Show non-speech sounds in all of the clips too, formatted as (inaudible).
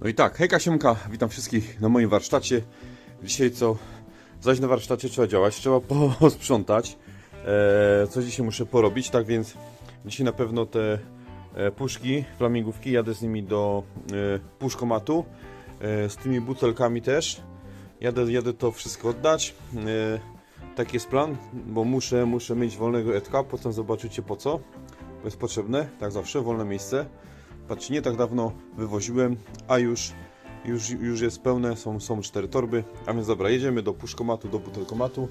No i tak, hejka siemka, witam wszystkich na moim warsztacie. Dzisiaj co? Zaś na warsztacie trzeba działać, trzeba (laughs) posprzątać. E, co dzisiaj muszę porobić, tak więc dzisiaj na pewno te e, puszki, flamingówki, jadę z nimi do e, puszkomatu. E, z tymi butelkami też. Jadę, jadę to wszystko oddać. E, jest plan, bo muszę, muszę mieć wolnego etka, potem zobaczycie po co. Bo jest potrzebne, tak zawsze, wolne miejsce. Patrzcie, nie tak dawno wywoziłem, a już, już, już jest pełne, są, są cztery torby. A więc dobra, jedziemy do puszkomatu, do butelkomatu.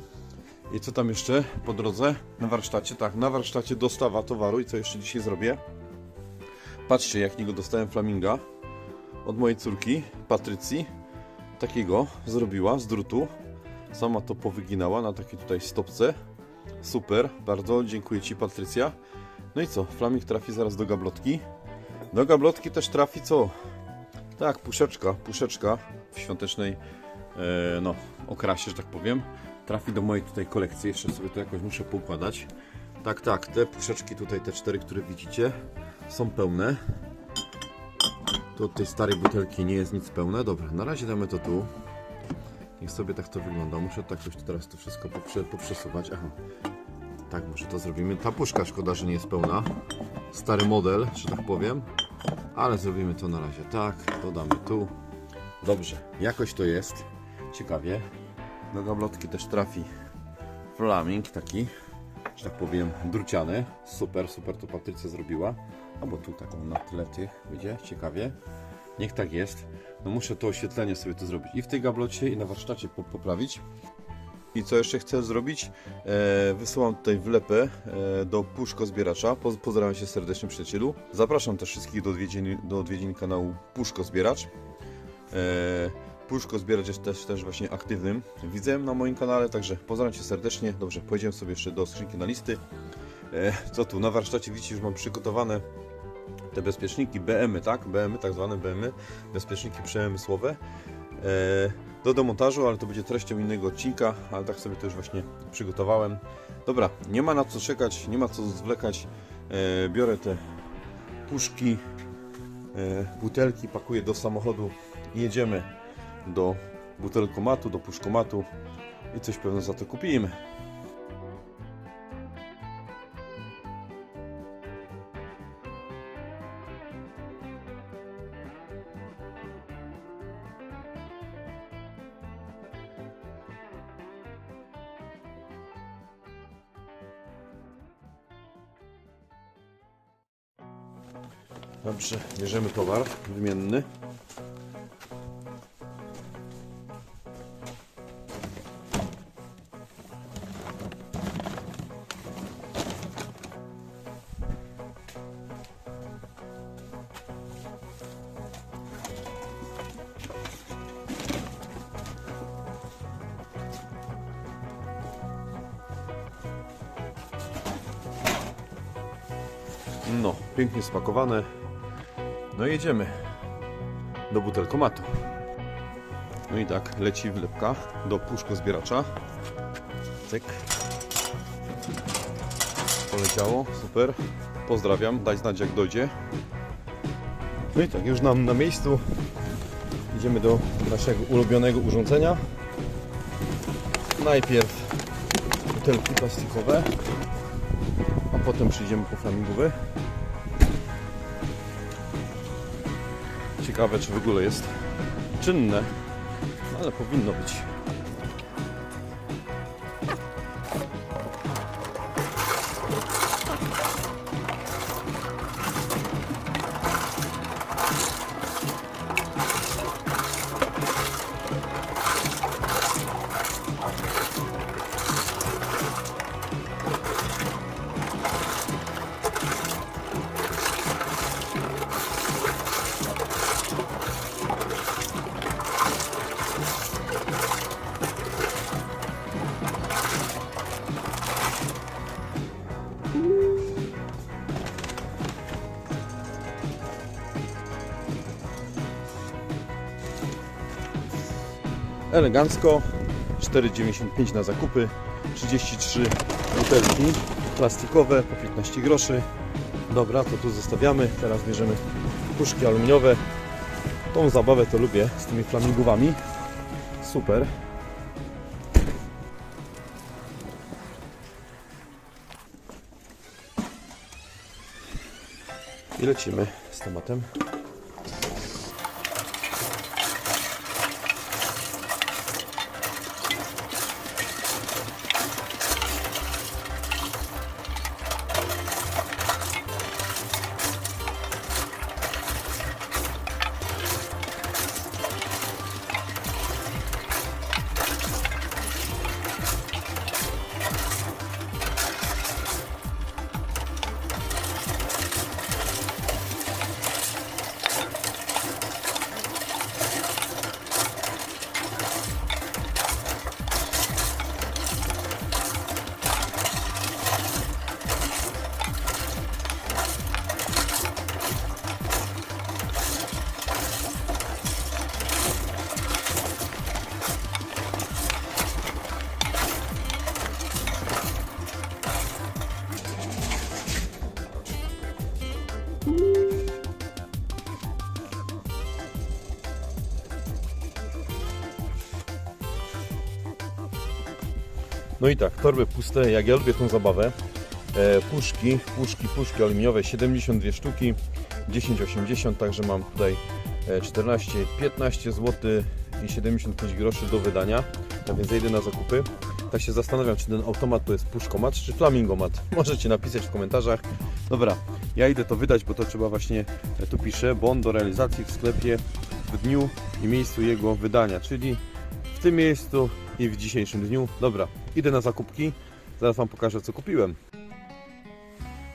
I co tam jeszcze po drodze? Na warsztacie, tak, na warsztacie dostawa towaru i co jeszcze dzisiaj zrobię? Patrzcie, jak niego dostałem flaminga od mojej córki, Patrycji. Takiego zrobiła z drutu. Sama to powyginała na takiej tutaj stopce. Super, bardzo dziękuję Ci Patrycja. No i co, flaming trafi zaraz do gablotki. Do gablotki też trafi co? Tak, puszeczka, puszeczka w świątecznej e, no, okrasie, że tak powiem. Trafi do mojej tutaj kolekcji, jeszcze sobie to jakoś muszę poukładać. Tak, tak, te puszeczki tutaj, te cztery, które widzicie, są pełne. To od tej starej butelki nie jest nic pełne. Dobra, na razie damy to tu. Niech sobie tak to wygląda. Muszę tak coś teraz to wszystko poprze, poprzesuwać. Aha. Tak, może to zrobimy. Ta puszka szkoda, że nie jest pełna. Stary model, że tak powiem. Ale zrobimy to na razie tak. Dodamy tu. Dobrze, jakoś to jest. Ciekawie. Do gablotki też trafi flaming taki, że tak powiem, druciany. Super, super to Patrycja zrobiła. Albo tu taką na tle tych, będzie ciekawie. Niech tak jest. No muszę to oświetlenie sobie to zrobić i w tej gablocie i na warsztacie po- poprawić. I co jeszcze chcę zrobić? E, wysyłam tutaj wlepę e, do Puszko Zbieracza. Poz, pozdrawiam się serdecznie przyjacielu. Zapraszam też wszystkich do odwiedzin, do odwiedzin kanału Puszko Zbieracz. E, Puszko Zbieracz jest też, też właśnie aktywnym widzem na moim kanale, także pozdrawiam Cię serdecznie. Dobrze, pojedziemy sobie jeszcze do skrzynki na listy. E, co tu? Na warsztacie widzicie, już mam przygotowane te bezpieczniki BM, tak? BM, tak zwane BM, bezpieczniki przemysłowe. E, do demontażu, ale to będzie treścią innego odcinka, ale tak sobie to już właśnie przygotowałem. Dobra, nie ma na co czekać, nie ma co zwlekać. E, biorę te puszki, e, butelki, pakuję do samochodu i jedziemy do butelkomatu, do puszkomatu i coś pewno za to kupimy. Dobrze, bierzemy towar wymienny. No, pięknie spakowane. No jedziemy do butelkomatu. No i tak, leci wlepka do puszkozbieracza. Cyk. Poleciało, super. Pozdrawiam, daj znać jak dojdzie. No i tak, już nam na miejscu. Idziemy do naszego ulubionego urządzenia. Najpierw butelki plastikowe, a potem przyjdziemy po flamingowy. Ciekawe, czy w ogóle jest czynne, ale powinno być. Elegancko. 4,95 na zakupy. 33 butelki plastikowe po 15 groszy. Dobra, to tu zostawiamy. Teraz bierzemy puszki aluminiowe. Tą zabawę to lubię z tymi flamingowami. Super. I lecimy z tematem. No i tak, torby puste, jak ja lubię tą zabawę. E, puszki, puszki, puszki aluminiowe, 72 sztuki, 10,80, także mam tutaj e, 14, 15 zł i 75 groszy do wydania. Tak więc zejdę na zakupy. Tak się zastanawiam, czy ten automat to jest puszkomat, czy flamingomat. (laughs) Możecie napisać w komentarzach. Dobra, ja idę to wydać, bo to trzeba właśnie, e, tu pisze, bon do realizacji w sklepie w dniu i miejscu jego wydania, czyli w tym miejscu i w dzisiejszym dniu. Dobra, idę na zakupki. Zaraz Wam pokażę, co kupiłem.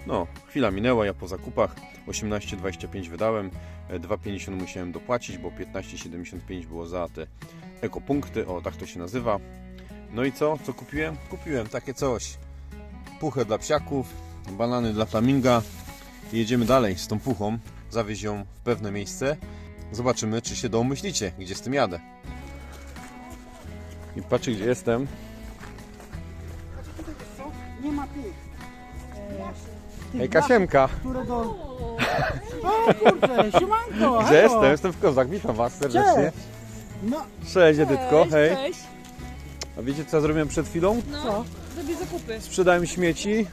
No, chwila minęła, ja po zakupach 18,25 wydałem, e, 2,50 musiałem dopłacić, bo 15,75 było za te ekopunkty, o tak to się nazywa. No i co? Co kupiłem? Kupiłem takie coś. Puchę dla psiaków, banany dla flaminga. Jedziemy dalej z tą puchą, zawieź ją w pewne miejsce. Zobaczymy, czy się domyślicie, gdzie z tym jadę. I patrzcie, gdzie jestem. Nie ma tych. e, Hej, Kasiemka! które do... O kurczę, siemanko, Gdzie halo. jestem? Jestem w Kozach. Witam Was serdecznie. Cześć. No, Cześć, Edytko. Cześć, Hej. Cześć. A wiecie, co ja zrobiłem przed chwilą? No, Co? zrobię zakupy. Sprzedałem śmieci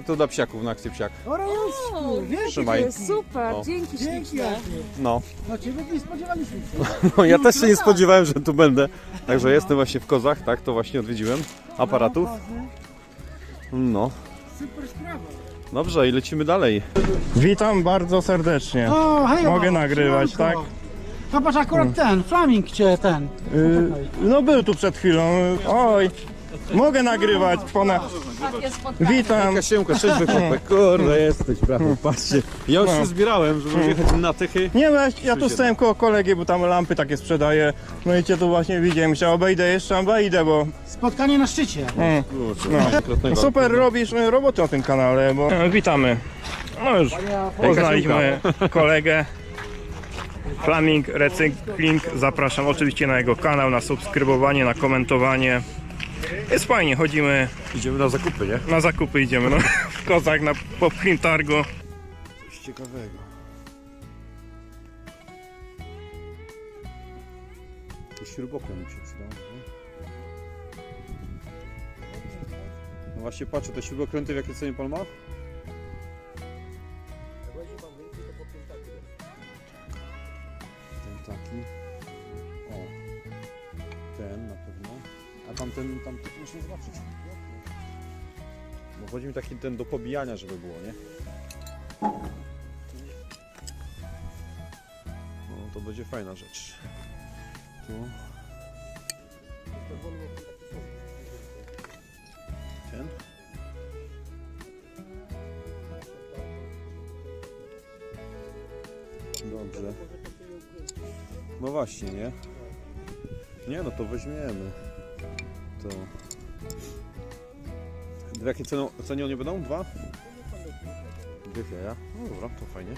i to dla psiaków na akcję psiak. o Rejusku, wielkie Trzymaj. dzięki. Super, O. dzięki Dzięki śliczne. No. No ciebie nie spodziewaliśmy się. (laughs) no, ja też się nie spodziewałem, że tu będę. Także jestem właśnie w Kozach, tak? To właśnie odwiedziłem. Aparatów. No. Super sprawa. Dobrze, i lecimy dalej. Witam bardzo serdecznie. O, hej, Mogę o, nagrywać, tak? Zobacz, akurat ten, flaming cię ten. Y, no był tu przed chwilą. Oj, mogę nagrywać. Spotkanie. Witam. Kasiemka, cześć wykopek. Kurde, jesteś, brawo, patrzcie. Ja już się zbierałem, żeby jechać na tychy. Nie wiem, ja tu stałem koło kolegi, bo tam lampy takie sprzedaje. No i cię tu właśnie widziałem. Się obejdę jeszcze, obejdę, bo Spotkanie na szczycie. mm, No. super robisz y, roboty na tym kanale, bo... E, Witamy. No już poznaliśmy kolegę. Flaming Recykling. Zapraszam oczywiście na jego kanał, na subskrybowanie, na komentowanie. Jest fajnie, chodzimy Idziemy na zakupy, nie? na zakupy, idziemy no, w kozach na popchlim targu. Coś ciekawego. To śrubokręt mi się przydał. No właśnie patrzę, te śrubokręty w jakiej cenie pan ma? Muszę zobaczyć. Bo chodzi mi taki ten do pobijania, żeby było, nie? No to będzie fajna rzecz. Tu. Ten. Dobrze. No właśnie, nie? Nie, no to weźmiemy. To. W jakiej cenie, cenie one będą? Dwa? Dwie jaja. No dobra, to fajnie.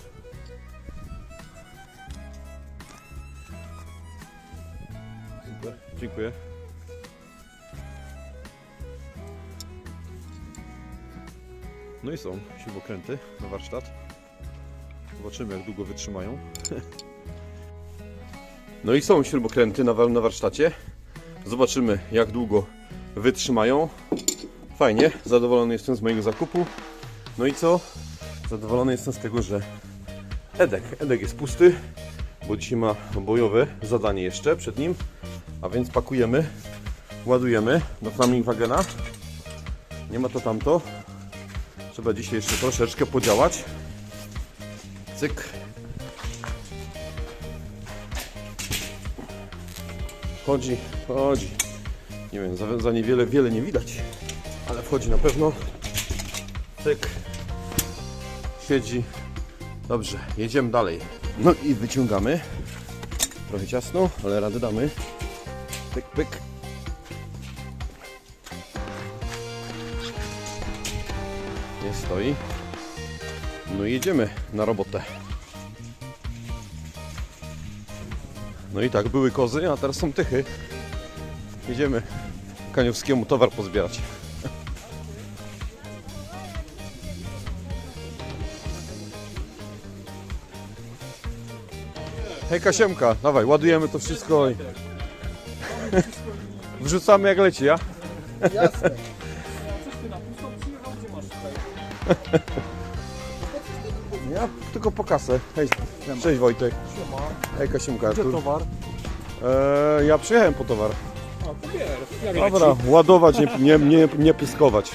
Super, dziękuję. No i są śrubokręty na warsztat. Zobaczymy jak długo wytrzymają. (laughs) No i są śrubokręty na warsztacie. Zobaczymy jak długo wytrzymają. Fajnie, zadowolony jestem z mojego zakupu. No i co? Zadowolony jestem z tego, że Edek, Edek jest pusty, bo dzisiaj ma bojowe zadanie jeszcze przed nim. A więc pakujemy, ładujemy do Flaming Wagena. Nie ma to tamto. Trzeba dzisiaj jeszcze troszeczkę podziałać. Cyk. Chodzi, chodzi. Nie wiem, za, za niewiele, wiele nie widać, ale wchodzi na pewno. Cyk. Siedzi. Dobrze, jedziemy dalej. No i wyciągamy. Trochę ciasno, ale radę damy. Pyk, pyk. Nie stoi. No i jedziemy na robotę. No i tak, były kozy, a teraz są tychy. Jedziemy Kaniowskiemu towar pozbierać. Hej Kasiemka, dawaj, ładujemy to wszystko i... (laughs) Wrzucamy jak leci, ja? (laughs) Ja tylko po kasę. Hej, cześć Wojtek. Hej Kasiemka. Gdzie tu- towar? Eee, ja przyjechałem po towar. Dobra, ładować, nie, nie, nie, nie pyskować.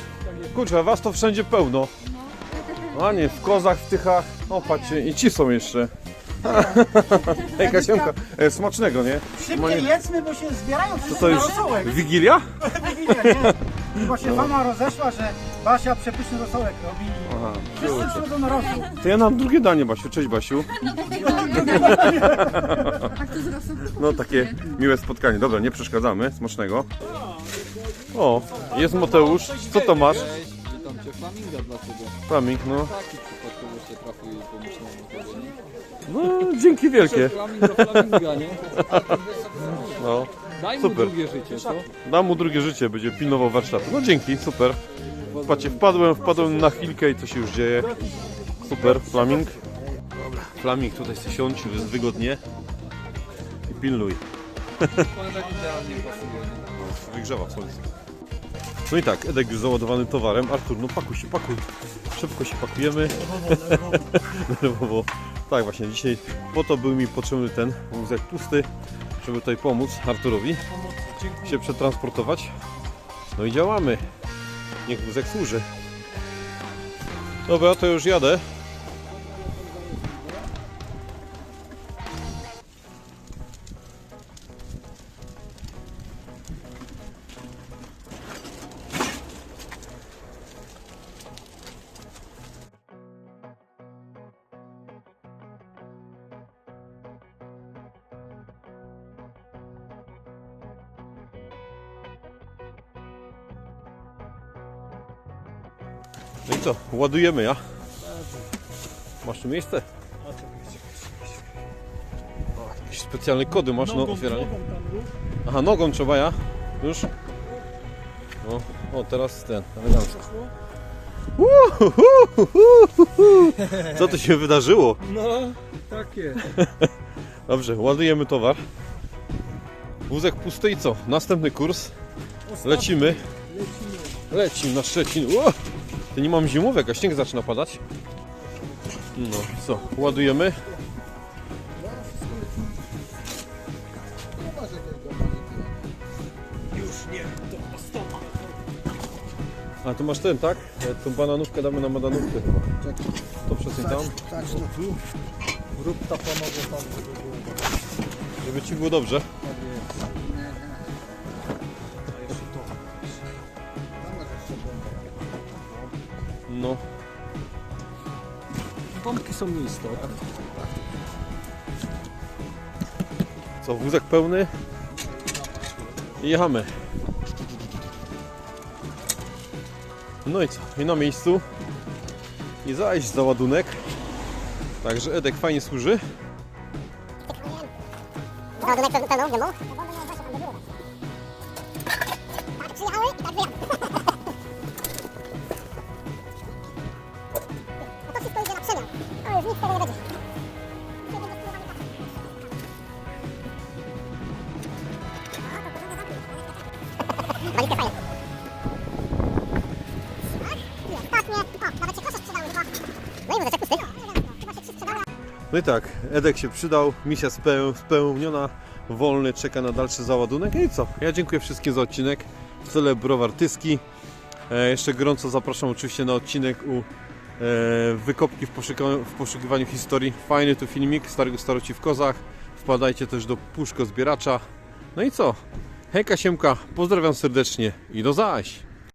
Kurczę, was to wszędzie pełno. A nie, w kozach, w tychach. O, patrzcie, i ci są jeszcze. (laughs) Hej Kasiemka, e, smacznego, nie? Szybciej jedzmy, bo się zbierają wszyscy To na już rosołek. Wigilia? (laughs) Wigilia, nie? Bo się fama rozeszła, że Basia przepyszny rosołek robi. Aha. Wszyscy przychodzą na rosół. To ja mam drugie danie, Basiu. Cześć, Basiu. (laughs) No, takie miłe spotkanie. Dobra, nie przeszkadzamy. Smacznego. O, jest Mateusz. Co to masz? Witam cię, flaminga dla ciebie. Flaming, no. Taki trafił i pomyślałem o tobie, nie? No, dzięki wielkie. Flaminga, nie? (laughs) No, Daj mu Super. drugie życie, co? dam mu drugie życie, będzie pilnował warsztatu. No dzięki, super. Patrzcie, wpadłem, wpadłem na chwilkę i co się już dzieje. Super, Flaming. Flaming tutaj chce siąść, jest wygodnie. I pilnuj. Tak idealnie pasuje, nie? Wygrzewa w słońcu. No i tak, Edek już załadowany towarem. Artur, no pakuj się, pakuj. Szybko się pakujemy. Nerwowo. (laughs) Tak właśnie, dzisiaj po to był mi potrzebny ten wózek pusty, żeby tutaj pomóc Arturowi się przetransportować. No i działamy. Niech wózek służy. Dobra, to już jadę. No i co? Ładujemy, ja? Masz tu miejsce? Jakieś specjalne kody masz, no otwieranie. Aha, nogą trzeba, ja? Już? No, o teraz ten, elegancko. Co tu się wydarzyło? No, takie. (laughs) Dobrze, ładujemy towar. Wózek pusty i co? Następny kurs. Lecimy. Lecimy na Szczecin. O! To nie mam zimówek, a śnieg zaczyna padać. No co, ładujemy. A tu masz ten, tak? E, Tą bananówkę damy na bananówkę chyba. To przesuń tam. Tak, to tu. Rób taponowo tam, żeby było. Żeby ci było dobrze. Pompki są nieistotne. Co, wózek pełny? I jechamy. No i co? I na miejscu. I zajść za ładunek. Także Edek fajnie służy. Ładunek pełną, pełną gębą? Tak, przyjechały i tak wyjadą. No i tak, Edek się przydał, misja speł- spełniona, wolny, czeka na dalszy załadunek. No i co? Ja dziękuję wszystkim za odcinek. Cele Browar Tyski. E, jeszcze gorąco zapraszam oczywiście na odcinek u e, Wykopki w, poszukiwaniu- w poszukiwaniu historii. Fajny tu filmik Starego Staroci w Kozach. Wpadajcie też do Puszko Zbieracza. No i co? Hejka Siemka, pozdrawiam serdecznie i do zaś!